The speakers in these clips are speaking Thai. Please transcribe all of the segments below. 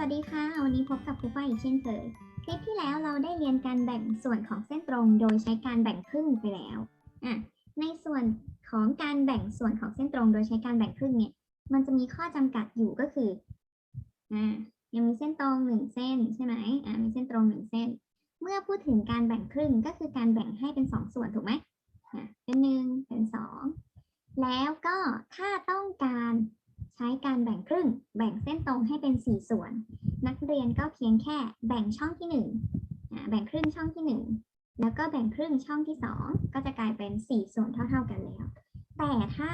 วัสดีค่ะ วันนี้พบกับครูฝ้ายอีกเช่นเคย คลิปที่แล้วเราได้เรียนการแบ่งส่วนของเส้นตรง โดยใช้การแบ่งครึ่งไปแล้วอะในส่วนของการแบ่งส่วนของเส้นตรง โดยใช้การแบ่งครึ่งเนี่ย มันจะมีข้อจำกัดอยู่ก็คืออ่ายังมีเส้นตรงหนึ่งเส้นใช่ไหมอ่ามีเส้นตรงหนึ่งเส้น เมื่อพูดถึงการแบ่งครึ่งก็คือการแบ่งให้เป็นสองส่วนถูกไหมอะเป็นหนึ่งเป็นสองแล้วก็ถ้าต้องการ ใช้การแบ่งครึ่ง แบ่งเส้นตรงให้เป็นสี่ส่วน นักเรียนก็เพียงแค่แบ่งช่องที่หนึ่งแบ่งครึ่งช่องที่หนึ่งแล้วก็แบ่งครึ่งช่องที่สองก็จะกลายเป็นสี่ส่วนเท่า ๆกันแล้ว แต่ถ้า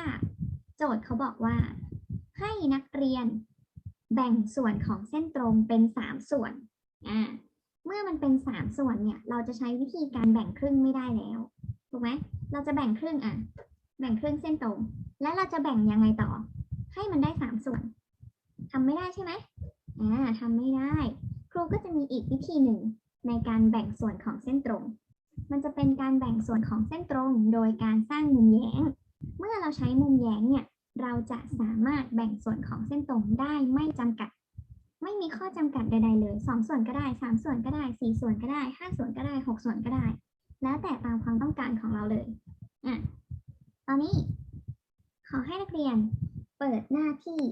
โจทย์เขาบอกว่า ให้นักเรียนแบ่งส่วนของเส้นตรงเป็นสามส่วนอ่าเมื่อมันเป็นสามส่วนเนี่ย เราจะใช้วิธีการแบ่งครึ่งไม่ได้แล้ว ถูกไหม เราจะแบ่งครึ่งอะ แบ่งครึ่งเส้นตรง แล้วเราจะแบ่งยังไงต่อ ให้มันได้สามส่วนทำไม่ได้ใช่ไหมอ่าทำไม่ได้ ครูก็จะมีอีกวิธีหนึ่งในการแบ่งส่วนของเส้นตรง มันจะเป็นการแบ่งส่วนของเส้นตรง โดยการสร้างมุมแย้ง เมื่อเราใช้มุมแย้งเนี่ย เราจะสามารถแบ่งส่วนของเส้นตรงได้ไม่จำกัด ไม่มีข้อจำกัดใด ๆ เลยสองส่วนก็ได้สามส่วนก็ได้สี่ส่วนก็ได้ห้าส่วนก็ได้หกส่วนก็ได้ แล้วแต่ตามความต้องการของเราเลย อะ ตอนนี้ ขอให้นักเรียน เปิดหน้าที่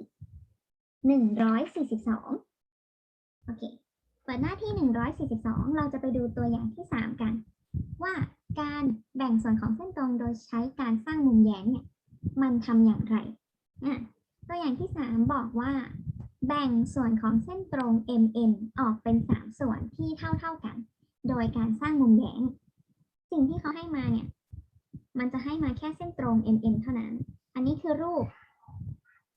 หนึ่งร้อยสี่สิบสองโอเค เปิดหน้าที่142เราจะไปดูตัวอย่างที่3กัน ว่าการแบ่งส่วนของเส้นตรงโดยใช้การสร้างมุมแย้งเนี่ย มันทำอย่างไรอะตัวอย่างที่3บอกว่า แบ่งส่วนของเส้นตรง MN ออกเป็น3ส่วนที่เท่าเท่าๆกัน โดยการสร้างมุมแย้ง สิ่งที่เขาให้มาเนี่ย มันจะให้มาแค่เส้นตรง MN เท่านั้น อันนี้คือรูป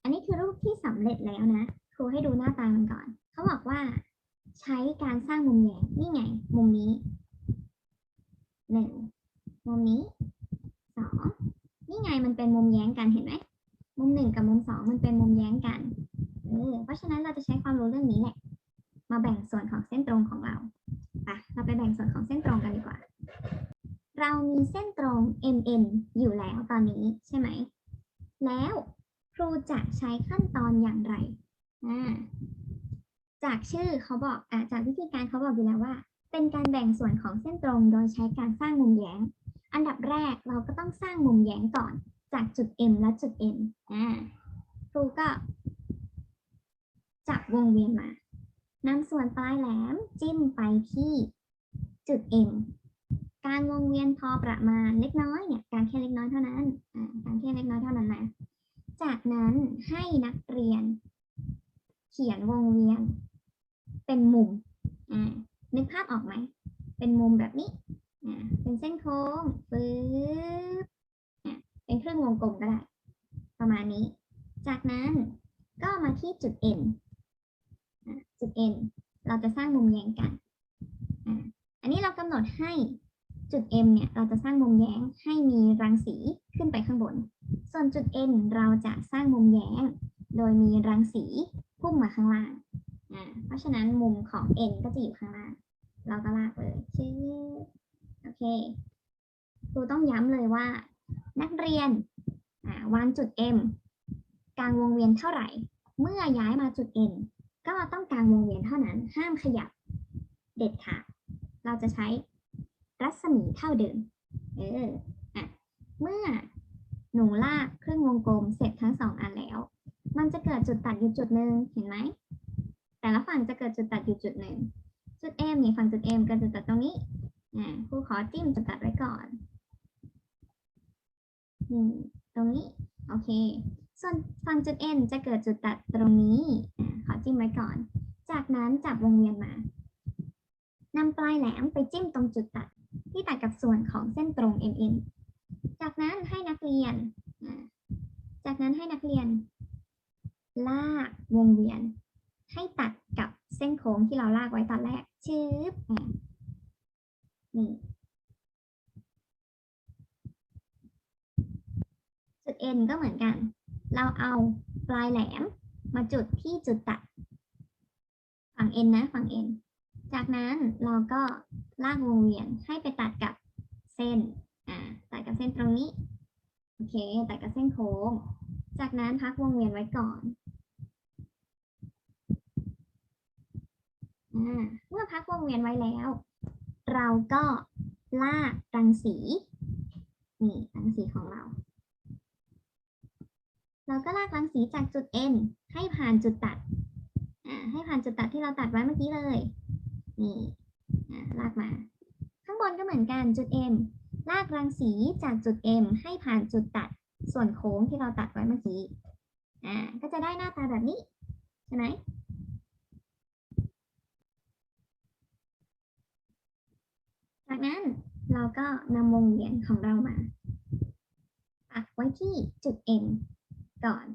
อันนี้คือรูปที่สำเร็จแล้วนะ ครูให้ดูหน้าตามันก่อน เขาบอกว่า ใช้การสร้างมุมแยงนี่ไง มุมนี้หนึ่งมุมนี้สองนี่ไงมันเป็นมุมแย้งกันเห็นไหมมุมหนึ่งกับมุมสองมันเป็นมุมแย้งกันเออเพราะฉะนั้นเราจะใช้ความรู้เรื่องนี้แหละ มาแบ่งส่วนของเส้นตรงของเราไปเราไปแบ่งส่วนของเส้นตรงกันดีกว่า เรามีเส้นตรง MN อยู่แล้วตอนนี้ใช่ไหม แล้ว จะใช้ขั้นตอนอย่างไร จากชื่อเขาบอกอจากวิธีการเขาบอกอยู่แล้วว่า เป็นการแบ่งส่วนของเส้นตรงโดยใช้การสร้างมุมแย้ง อันดับแรกเราก็ต้องสร้างมุมแย้งก่อน จากจุด M และจุด N อ่าครูก็จับวงเวียนมานำส่วนปลายแหลมจิ้มไปที่จุด M การวงเวียนพอประมาณเล็กน้อยเนี่ย การแค่เล็กน้อยเท่านั้น การแค่เล็กน้อยเท่านั้นนะ จากนั้นให้นักเรียน เขียนวงเวียน เป็นมุมอ่านึกภาพออกไหม เป็นมุมแบบนี้อ่าเป็นเส้นโค้งปึ๊บอ่าเป็นเครื่องวงกลมก็ได้ ประมาณนี้ จากนั้นก็มาที่จุด N อ่าจุด N เราจะสร้างมุมแย้งกัน อันนี้เรากำหนดให้จุด M เนี่ย เราจะสร้างมุมแย้งให้มีรังสีขึ้นไปข้างบน ส่วนจุด N เราจะสร้างมุมแย้ง โดยมีรังสีพุ่งมาข้างล่างอ่าเพราะฉะนั้นมุมของ n ก็จะอยู่ข้างล่าง เราก็ลากเลยชื่อโอเค ครูต้องย้ำเลยว่า นักเรียนอ่าวางจุด m กลางวงเวียนเท่าไหร่ เมื่อย้ายมาจุด n ก็ต้องกลางวงเวียนเท่านั้น ห้ามขยับเด็ดขาด เราจะใช้รัศมีเท่าเดิม เออ อะ เมื่อ หนูลากครึ่งวงกลมเสร็จทั้งสองอันแล้ว มันจะเกิดจุดตัดอยู่จุดหนึ่งเห็นไหม แต่ละฝั่งจะเกิดจุดตัดอยู่จุดหนึ่ง จุด M นี่ฝั่งจุด M เกิดจุดตัดตรงนี้อ่ครูขอจิ้มจุดตัดไว้ก่อนอืมตรงนี้ โอเค ส่วนฝั่งจุด N จะเกิดจุดตัดตรงนี้อ่ขอจิ้มไว้ก่อน จากนั้นจับวงเวียนมานำปลายแหลมไปจิ้มตรงจุดตัด ที่ตัดกับส่วนของเส้นตรง MN จากนั้นให้นักเรียน จากนั้นให้นักเรียน ลากวงเวียน ให้ตัดกับเส้นโค้งที่เราลากไว้ตอนแรก ชืบอะนี่จุด N ก็เหมือนกัน เราเอาปลายแหลมมาจุดที่จุดตัด ฝั่ง N นนะ ฝั่ง N จากนั้นเราก็ลากวงเวียนให้ไปตัดกับเส้น อ่าตัดกับเส้นตรงนี้ โอเค ตัดกับเส้นโค้ง จากนั้นพักวงเวียนไว้ก่อนอ่าเมื่อพักวงเวียนไว้แล้ว เราก็ลากรังสี นี่รังสีของเรา เราก็ลากรังสีจากจุด N ให้ผ่านจุดตัดอ่าให้ผ่านจุดตัดที่เราตัดไว้เมื่อกี้เลย นี่อ่าลากมา ข้างบนก็เหมือนกันจุด M ลากรังสีจากจุด M ให้ผ่านจุดตัดส่วนโค้งที่เราตัดไว้เมื่อกี้ อ่า ก็จะได้หน้าตาแบบนี้ ใช่ไหม จากนั้นเราก็นำวงเวียนของเรามาปักไว้ที่จุด M ก่อน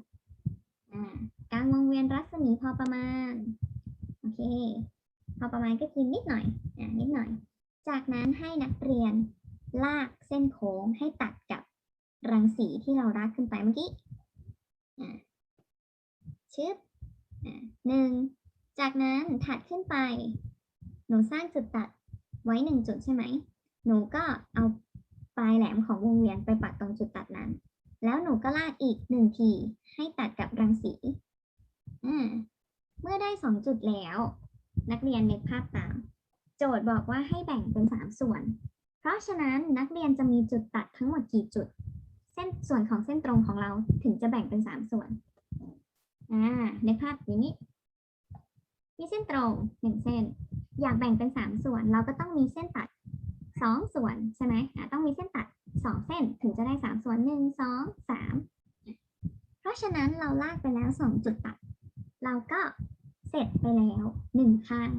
อ่ากลางวงเวียนรัศมีพอประมาณ โอเค พอประมาณก็คือนิดหน่อย อ่า นิดหน่อย จากนั้นให้นักเรียน ลากเส้นโค้งให้ตัดกับรังสีที่เราลากขึ้นไปเมื่อกี้ชึบหนึ่ง จากนั้นถัดขึ้นไป หนูสร้างจุดตัดไว้หนึ่งจุดใช่ไหม หนูก็เอาปลายแหลมของวงเวียนไปปักตรงจุดตัดนั้น แล้วหนูก็ลากอีกหนึ่งทีให้ตัดกับรังสีเมื่อได้สองจุดแล้ว นักเรียนนึกภาพตาม โจทย์บอกว่าให้แบ่งเป็นสามส่วน เพราะฉะนั้นนักเรียนจะมีจุดตัดทั้งหมดกี่จุด เส้นส่วนของเส้นตรงของเราถึงจะแบ่งเป็นสามส่วน อ่าในภาพอย่างนี้ มีเส้นตรงหนึ่งเส้น อยากแบ่งเป็นสามส่วน เราก็ต้องมีเส้นตัดสองส่วนใช่ไหมอะต้องมีเส้นตัดสองเส้นถึงจะได้สามส่วนหนึ่งสองสามเพราะฉะนั้นเราลากไปแล้วสองจุดตัด เราก็เสร็จไปแล้วหนึ่งข้าง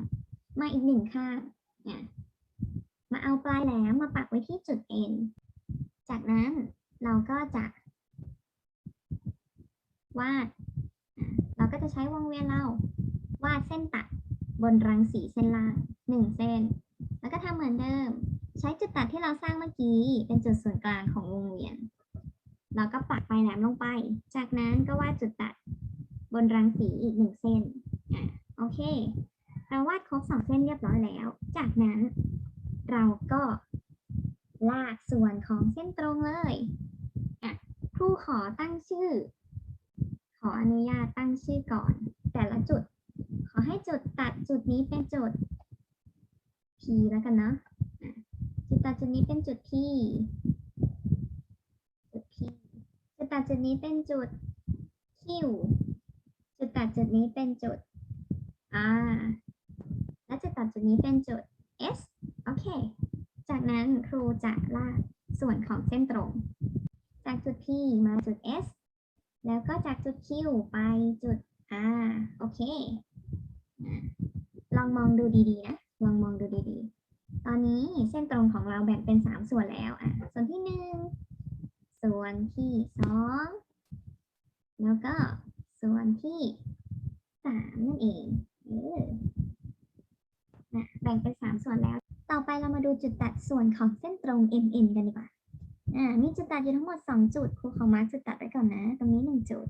มาอีกหนึ่งข้างเนี่ย มาเอาปลายแหลมมาปักไว้ที่จุด N จากนั้นเราก็จะวาด เราก็จะใช้วงเวียนเราวาดเส้นตัดบนรังสีเส้นล่างหนึ่งเส้น แล้วก็ทำเหมือนเดิม ใช้จุดตัดที่เราสร้างเมื่อกี้ เป็นจุดศูนย์กลางของวงเวียน เราก็ปักปลายแหลมลงไป จากนั้นก็วาดจุดตัดบนรังสีอีกหนึ่งเส้น อะ โอเค เราวาดครบสองเส้นเรียบร้อยแล้ว จากนั้น เราก็ลากส่วนของเส้นตรงเลยครูขอตั้งชื่อ ขออนุญาตตั้งชื่อก่อน แต่ละจุด ขอให้จุดตัดจุดนี้เป็นจุด P แล้วกันเนาะจุดตัดจุดนี้เป็นจุด P จุด P จุดตัดจุดนี้เป็นจุด Q จุดตัดจุดนี้เป็นจุด R และจุดตัดจุดนี้เป็นจุด S โอเค จากนั้นครูจะลากส่วนของเส้นตรง จากจุด P มาจุด S แล้วก็จากจุด Q ไปจุด R โอเค ลองมองดูดีๆนะ ลองมองดูดีๆ ตอนนี้เส้นตรงของเราแบ่งเป็น 3 ส่วนแล้วอะส่วนที่ 1 ส่วนที่ 2 แล้วก็ส่วนที่ 3 นั่นเองเออนะแบ่งเป็น 3 ส่วนแล้ว ต่อไปเรามาดูจุดตัดส่วนของเส้นตรง MN กันดีกว่า อ่า มีจุดตัดอยู่ทั้งหมด 2 จุด ครูขอมาร์คจุดตัดไว้ก่อนนะ ตรงนี้ 1 จุด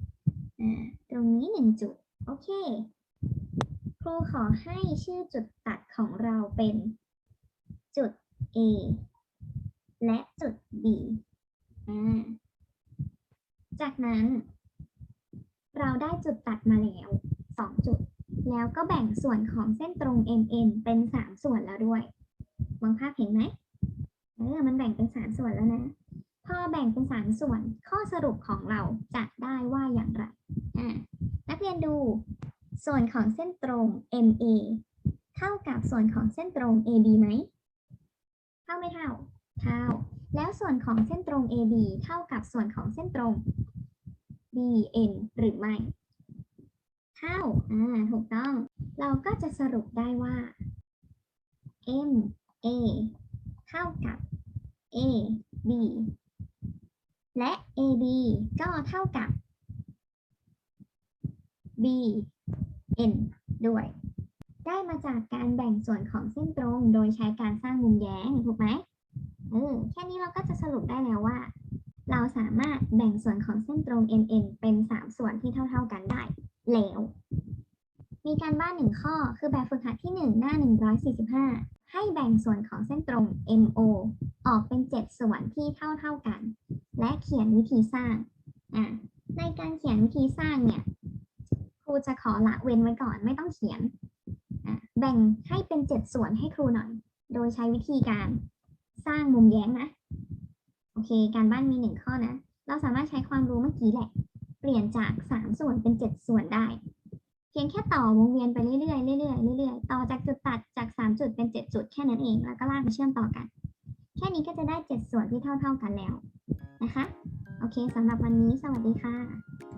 อ่า ตรงนี้ 1 จุด โอเค ครูขอให้ชื่อจุดตัดของเราเป็นจุด A และจุด B อ่า จากนั้น เราได้จุดตัดมาแล้ว 2 จุด แล้วก็แบ่งส่วนของเส้นตรง MN เป็น 3 ส่วนแล้วด้วย มองภาพเห็นไหมเออมันแบ่งเป็น3ส่วนแล้วนะพอแบ่งเป็น3ส่วน ข้อสรุปของเราจะได้ว่าอย่างไรอ่านักเรียนดู ส่วนของเส้นตรง MA เท่ากับส่วนของเส้นตรง AB ไหมเท่าไม่เท่า เท่า แล้วส่วนของเส้นตรง AB เท่ากับส่วนของเส้นตรง BN หรือไม่เท่า อ่า ถูกต้อง เราก็จะสรุปได้ว่า M a เท่ากับ AB และ AB ก็เท่ากับ B n ด้วย ได้มาจากการแบ่งส่วนของเส้นตรงโดยใช้การสร้างมุมแย้งถูกไหมเออแค่นี้เราก็จะสรุปได้แล้วว่า เราสามารถแบ่งส่วนของเส้นตรง MN เป็น 3 ส่วนที่เท่า ๆกันได้ แล้ว มีการบ้านหนึ่งข้อคือแบบฝึกหัดที่ 1 หน้า 145 ให้แบ่งส่วนของเส้นตรง MO ออกเป็น 7 ส่วนที่เท่าๆกัน และเขียนวิธีสร้าง ในการเขียนวิธีสร้างเนี่ยครูจะขอละเว้นไว้ก่อนไม่ต้องเขียน แบ่งให้เป็นเจ็ดส่วนให้ครูหน่อย โดยใช้วิธีการสร้างมุมแย้งนะ โอเค การบ้านมีหนึ่งข้อนะ เราสามารถใช้ความรู้เมื่อกี้แหละ เปลี่ยนจากสามส่วนเป็นเจ็ดส่วนได้ เพียงแค่ต่อวงเวียนไปเรื่อยๆเรื่อยๆเรื่อยๆต่อจากจุดตัดจากสามจุดเป็นเจ็ดจุดแค่นั้นเอง แล้วก็ลากมาเชื่อมต่อกัน แค่นี้ก็จะได้เจ็ดส่วนที่เท่า ๆกันแล้วนะคะ โอเคสำหรับวันนี้สวัสดีค่ะ